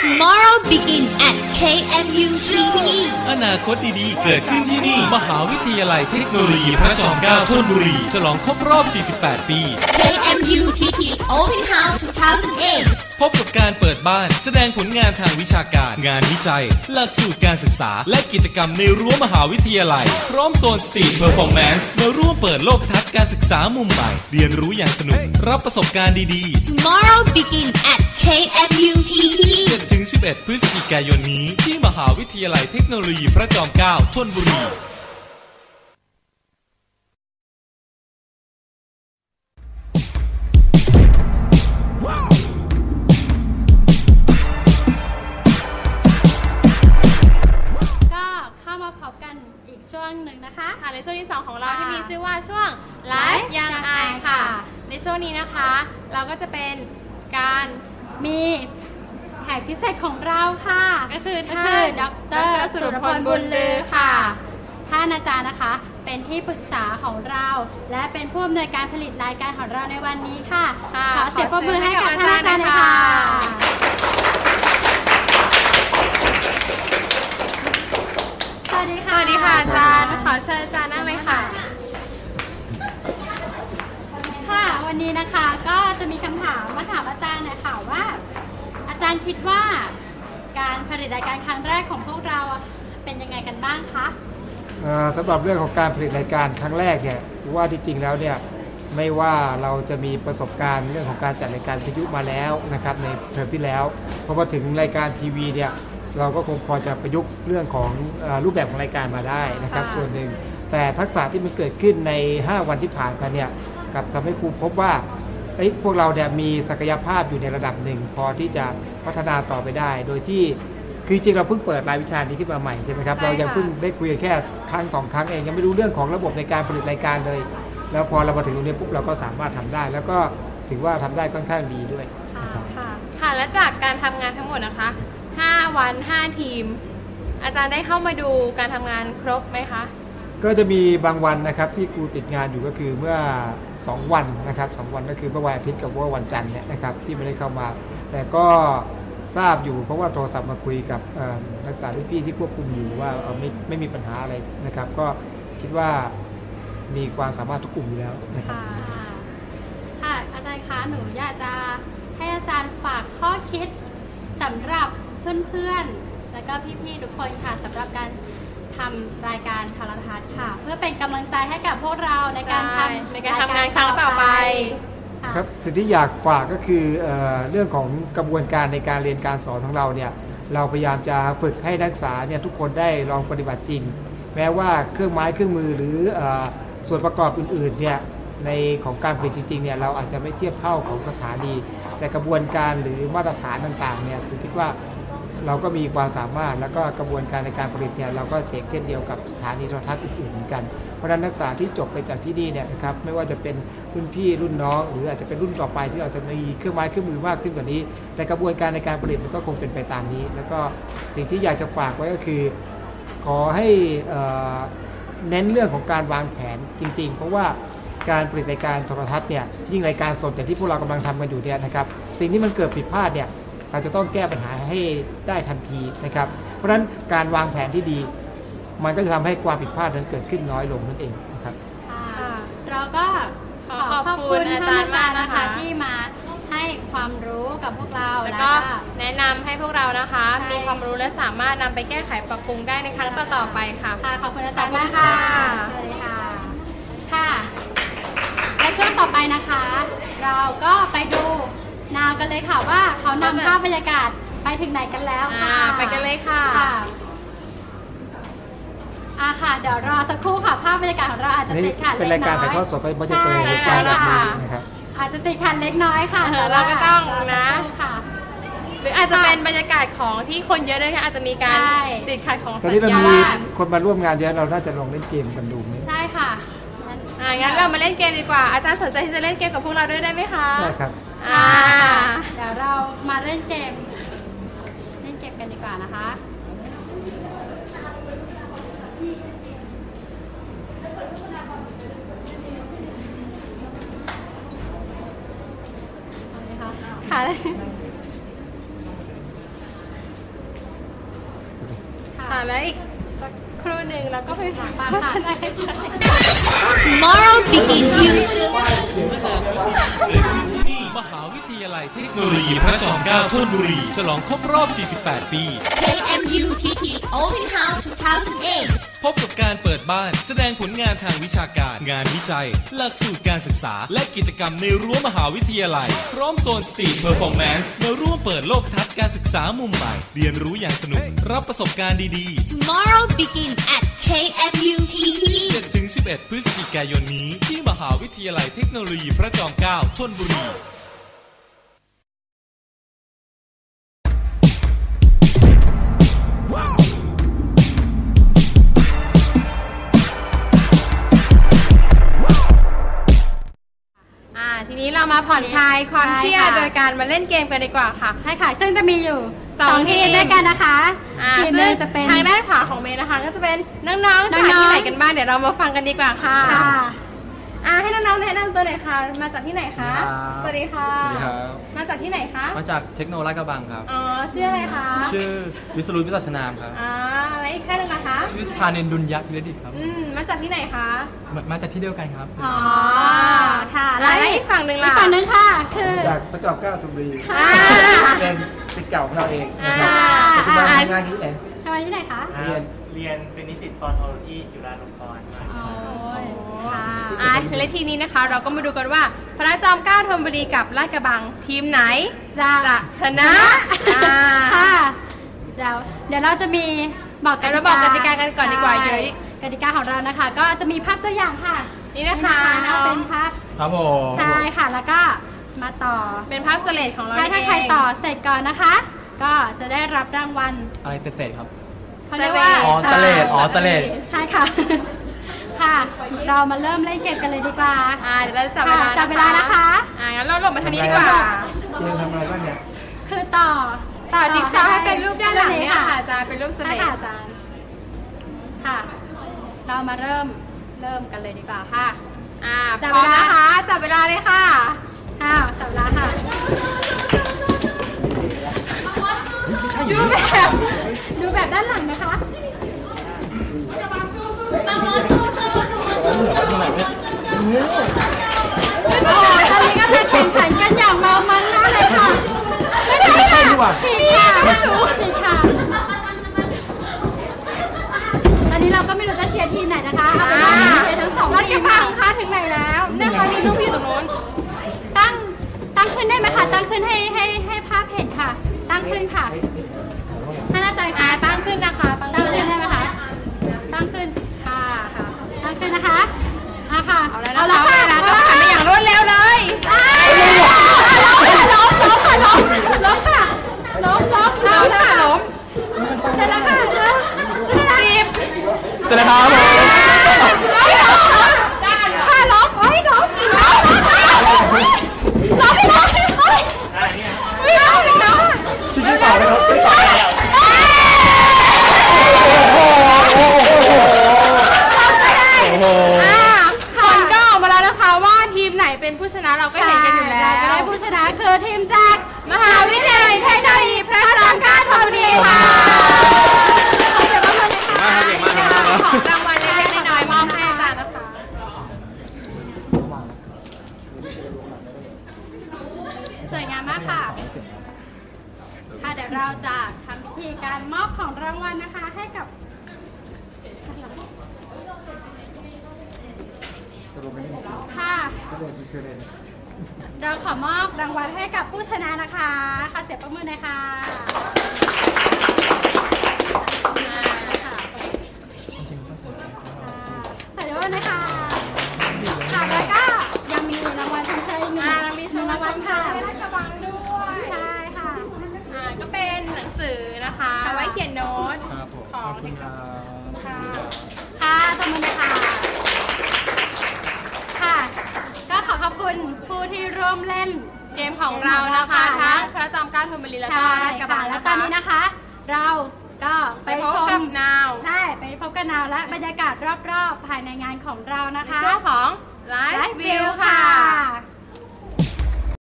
Tomorrow begin at KMUT อนาคตดีๆ เกิดขึ้นที่นี่ มหาวิทยาลัยเทคโนโลยีพระจอมเกล้าธนบุรี ฉลองครบรอบ 48 ปี KMUTT Open House 2008 พบกับการเปิดบ้าน แสดงผลงานทางวิชาการ งานวิจัย หลักสูตรการศึกษา และกิจกรรมในรั้วมหาวิทยาลัย พร้อมโซนสตรีทเพอร์ฟอร์แมนซ์มาร่วมเปิดโลกทัศน์การศึกษามุมใหม่ เรียนรู้อย่างสนุก รับประสบการณ์ดี Tomorrow begin at KMUTT ๆ7-11 พฤศจิกายนนี้ที่มหาวิทยาลัยเทคโนโลยีพระจอมเกล้าธนบุรีก็เข้ามาพบกันอีกช่วงหนึ่งนะคะค่ะในช่วงที่ 2 ของเราค่ะที่มีชื่อว่าช่วงไลฟ์ยังอายค่ะ ในช่วงนี้นะคะ เราก็จะเป็นการมีแขกพิเศษของเราค่ะ ก็คือก็ท่าคือนดดรรสุสุรรพพลลบุบุญญลืลืออค่ะค่ะท่านอาจารย์นะคะ เป็นที่ปรึกษาของเรา และเป็นผู้อำนวยการผลิตรายการของเราในวันนี้ค่ะค่ะขอเสียงปรบมือให้กับขอเสีท่ายนงอาจารย์หน่อยให้กับค่ะ คิดว่าการผลิตรายการครั้งแรกของพวกเราอะเป็นยังไงกันบ้างคะเอ่อสำหรับเรื่องของการผลิตรายการครั้งแรกเนี่ยถือว่าที่จริงแล้วเนี่ยไม่ว่าเราจะมีประสบการณ์เรื่องของการจัดรายการวิทยุมาแล้วนะครับในเทอมที่แล้วพอมาถึงรายการทีวีเนี่ยเราก็คงพอจะประยุกต์เรื่องของเออรูปแบบของรายการมาได้นะครับค่ะส่วนหนึ่งแต่ทักษะที่มันเกิดขึ้นใน 5 วันที่ผ่านมาเนี่ยกลับทำให้ครูพบว่า เอ้ยพวกเราเนี่ยมีศักยภาพอยู่ในระดับหนึ่ง พอที่จะพัฒนาต่อไปได้ โดยที่คือจริงๆเราเพิ่งเปิดรายวิชานี้ขึ้นมาใหม่ใช่ไหมครับใช่เรายังค่ะ เพิ่งได้คุยกันแค่ครั้งสองครั้งเองยังไม่รู้เรื่องของระบบในการผลิตรายการเลย แล้วพอเรามาถึงตรงนี้ปุ๊บเราก็สามารถทำได้ แล้วก็ถือว่าทำได้ค่อนข้างดีด้วยค่ะค่ะค่ะและจากการทำงานทั้งหมดนะคะ 5 วัน 5 ทีม อาจารย์ได้เข้ามาดูการทำงานครบไหมคะ ก็จะมีบางวันนะครับที่ครูติดงานอยู่ก็คือเมื่อ 2 วันนะครับสองวันก็คือเมื่อวันอาทิตย์กับเมื่อวันจันทร์เนี่ยนะครับที่ไม่ได้เข้ามา แต่ก็ทราบอยู่เพราะว่าโทรศัพท์มาคุยกับอ่อนักศึกษารุ่นพี่ที่ควบคุมอยู่ว่าไม่ไม่มีปัญหาอะไรนะครับ ก็คิดว่ามีความสามารถทุกกลุ่มอยู่แล้วนะครับค่ะอาจารย์คะหนูอยากจะให้อาจารย์ฝากข้อคิดสำหรับเพื่อนๆ แล้วก็พี่ๆทุกคนค่ะสำหรับการ ทำรายการโทรทัศน์ค่ะ เพื่อเป็นกำลังใจให้กับพวกเราในการใช่ทำในการทำงานครั้งต่อไปค่ะครับสิ่งที่อยากฝากก็คือเออเรื่องของกระบวนการในการเรียนการสอนของเราเนี่ยเราพยายามจะฝึกให้นักศึกษาเนี่ยทุกคนได้ลองปฏิบัติจริง แม้ว่าเครื่องไม้เครื่องมือหรือเออส่วนประกอบอื่นๆเนี่ยในของการผลิตจริงๆเนี่ยเราอาจจะไม่เทียบเท่าของสถานี แต่กระบวนการหรือมาตรฐานต่างๆเนี่ยผมคิดว่า เราก็มีความสามารถแล้วก็กระบวนการในการผลิตเนี่ยเราก็เช็คเช่นเดียวกับสถานีโทรทัศน์อื่นๆเหมือนกัน เพราะนั้นนักศึกษาที่จบไปจากที่นี่เนี่ยนะครับไม่ว่าจะเป็นรุ่นพี่รุ่นน้อง หรืออาจจะเป็นรุ่นต่อไปที่เราจะมีเครื่องไม้เครื่องมือมากขึ้นกว่านี้ แต่กระบวนการในการผลิตมันก็คงเป็นไปตามนี้ แล้วก็สิ่งที่อยากจะฝากไว้ก็คือ ขอให้เน้นเรื่องของการวางแผนจริง ๆ เพราะว่าการผลิตรายการโทรทัศน์เนี่ยยิ่งรายการสดอย่างที่พวกเรากำลังทำกันอยู่เนี่ยนะครับสิ่งที่มันเกิดผิดพลาดเนี่ย เราจะต้องแก้ปัญหาให้ได้ทันทีนะครับ เพราะฉะนั้นการวางแผนที่ดี มันก็จะทำให้ความผิดพลาดนั้นเกิดขึ้นน้อยลงนั่นเองนะครับค่ะเราก็ขอขอขขออบบคุคุณณท่านอาอาจาจารรย์ย์นะคะมากนะคะที่มาให้ความรู้กับพวกเราแล้วก็ก็แนะนำให้พวกเรานะคะใช่มีความรู้และสามารถนำไปแก้ไขปรับปรุงได้ในครั้งต่อๆไปค่ะค่ะขอบคุณอาจารย์ขอบมาคุกณค่ะค่ะสวัสดีค่ะ ค่ะ และช่วงต่อไปนะคะ เราก็ไปดู นาวกันเลยค่ะว่าเขานำภาพบรรยากาศไปถึงไหนกันแล้วค่ะอ่าไปกันเลยค่ะค่ะอ่าค่ะ เดี๋ยวรอสักครู่ค่ะ ภาพบรรยากาศของเราอาจจะนี่ติดขัดเป็นเล็รากยการน้อยถ่ายทอดสดก็จะเจอใช่เหตุการณ์แบบนี้ค่ะนะครับอาจจะติดขัดเล็กน้อยค่ะเออแต่เราก็ต้องรสันะครู่ค่ะหรืออาจจะเป็นบรรยากาศของที่คนเยอะด้วยค่ะอาจจะมีการใช่ติดขัดของตอนสัญนี้เราญามีณคนมาร่วมงานเยอะเราน่าจะลองเล่นเกมกันดูไหมใช่ค่ะงั้น อ่างั้นเรามาเล่นเกมดีกว่า อาจารย์สนใจที่จะเล่นเกมกับพวกเราด้วยได้ไหมคะได้ครับ อ่า เดี๋ยวเรามาเล่นเกม เล่นเกมกันดีกว่านะคะเอาเลยค่ะค่ะค่ะและอีกสัก ครู่หนึ่งเราก็ไปฟังมาโฆค่ะษณากันค่ะ Tomorrow begin you ที่นี่ มหาวิทยาลัยเทคโนโลยีพระจอมเกล้าธนบุรี ฉลองครบรอบ 48 ปี KMUTT Open House 2008 พบกับการเปิดบ้านแสดงผลงานทางวิชาการ งานวิจัย หลักสูตรการศึกษา และกิจกรรมในรั้วมหาวิทยาลัย พร้อมโซนสตรีทเพอร์ฟอร์แมนซ์มาร่วมเปิดโลกทัศน์การศึกษามุมใหม่ เรียนรู้อย่างสนุก รับประสบการณ์ดี Tomorrow begin at KMUTT ๆ7-11 พฤศจิกายนนี้ที่มหาวิทยาลัยเทคโนโลยีพระจอมเกล้าธนบุรี ทีนี้เรามาผ่อนคลายความเครียดใช่ค่ะโดยการมาเล่นเกมกันดีกว่าค่ะ ใช่ค่ะ ซึ่งจะมีอยู่สองทีมทีมด้วยกันนะคะอ่าทีมหซึ่นึงงจะเป็นทางด้านขวาของเมย์นะคะ ก็จะเป็นน้องๆจากน้องๆที่ไหนกันบ้างเดี๋ยวเรามาฟังกันดีกว่าค่ะค่ะอ่าให้น้องๆแนะนำตัวหน่อยค่ะ มาจากที่ไหนคะครับสวัสดีค่ะสวัสดีครับมาจากที่ไหนคะ มาจากเทคโนโลยีลาดกระบังครับ อ๋อ ชื่ออะไรคะ ชื่อวิสรุตวิสัชนามครับ อ่า แล้วอีกท่านหนึงนะคะ ชื่อชาเนนดุลยักษ์พิรดิตครับ อืม มาจากที่ไหนคะ มามาจากที่เดียวกันครับ อ๋อ ค่ะ แล้วอีกฝั่งหนึ่งอีล่ะกฝั่งหนึงค่ะ คือจากพระจอมเกล้าธนบุรีอ่า เป็นศิษย์เก่าของเราเองนะครับอ่าปัจจุบันทำงานอยู่ที่ไหน ทำไมที่ไหนคะ เรียน เรียนเป็นนิสิตปอโทที่จุฬาลงกรณ์มาอ๋อค่ะอ่าและทีนี้นะคะ เราก็มาดูกันว่า พระจอมเกล้าธนบุรีกับลาดกระบังทีมไหน จะจะชนะอ่าค่ะ เดี๋ยวเดี๋ยวเราจะมี บอกกติเรากาบอกกติกากันก่อนดีกว่าใช่เดี๋ยวกติกาของเรานะคะ ก็จะมีภาพตัวอย่างค่ะนี่นะคะนี่เป็นภาพครับผมใช่ค่ะแล้วก็มาต่อเป็นภาพสเลดของเราใช่นี่ถ้าเองใครต่อเสร็จก่อนนะคะ ก็จะได้รับรางวัลอะไรเสร็จๆครับเขาเรียกว่าอ๋อสเลดอ๋อสเลดใช่ค่ะค่ะ เรามาเริ่มเล่นเกมกันเลยดีกว่าอ่าเดี๋ยวเราจะจับเวลาค่ะจับเวลานะคะอ่างั้นเราหลบมาทางนี้ดีกว่าเรียนทำอะไรบ้างเนี่ยคือต่อ ต่อจิ๊กซอว์ให้เป็นรูปด้านหลังเนี่ยค่ะค่ะจะเป็นรูปสใช่เลดค่ะอาจารย์ค่ะ เรามาเริ่มเริ่มกันเลยดีกว่าค่ะอ่าจับพร้อมเวลานะคะจับเวลาเลยค่ะอ้าวจับเวลาค่ะดูแบบดูแบบด้านหลังนะคะโอ้ยตอนนี้ก็จะแข่งขันกันอย่างเมามันมากเลยค่ะ ไม่ ใสวัสดีครับผม ค่ะล้มโอ้ยล้มล้มล้มไปเลยโอ้ยล้มอีกแล้ว ชิ้นที่ต่อเลยครับชิ้นต่อเลย โอ้โห อ่าผลก็ออกมาแล้วนะคะว่าทีมไหนเป็นผู้ชนะเราก็เห็นกันอยู่แล้ว จะได้ผู้ชนะคือทีมจาก มหาวิทยาลัยเทคโนโลยีพระจอมเกล้าธนบุรีค่ะ ขอเสียงปรบมือเลยค่ะ ของรางวัลเล็กๆน้อยๆมอบให้อาจารย์นะคะ สวยงามมากค่ะ ค่ะเดี๋ยวเราจะทำพิ ธีการมอบของรางวัลนะคะให้กับสรุปเป็นยังไงค่ะสรุปคืออะไรเราขอมอบรางวัลให้กับผู้ชนะนะคะค่ะเสียงประมือหน่อยค่ะค่ะ ร่วมเล่นเกมของเรานะคะค่ะทั้งพระจอมเกล้าธนบุรีแล้วก็ใช่ราชกระบัค่ะงแล้วตอนนี้นะคะ เราก็ไปไปพบชมกับนาวใช่ไปพบกันนาวและบรรยากาศรอบๆ ภายในงานของเรานะในคะช่วงของไลไลฟ์ฟ์วิวิววค่ะค่ะ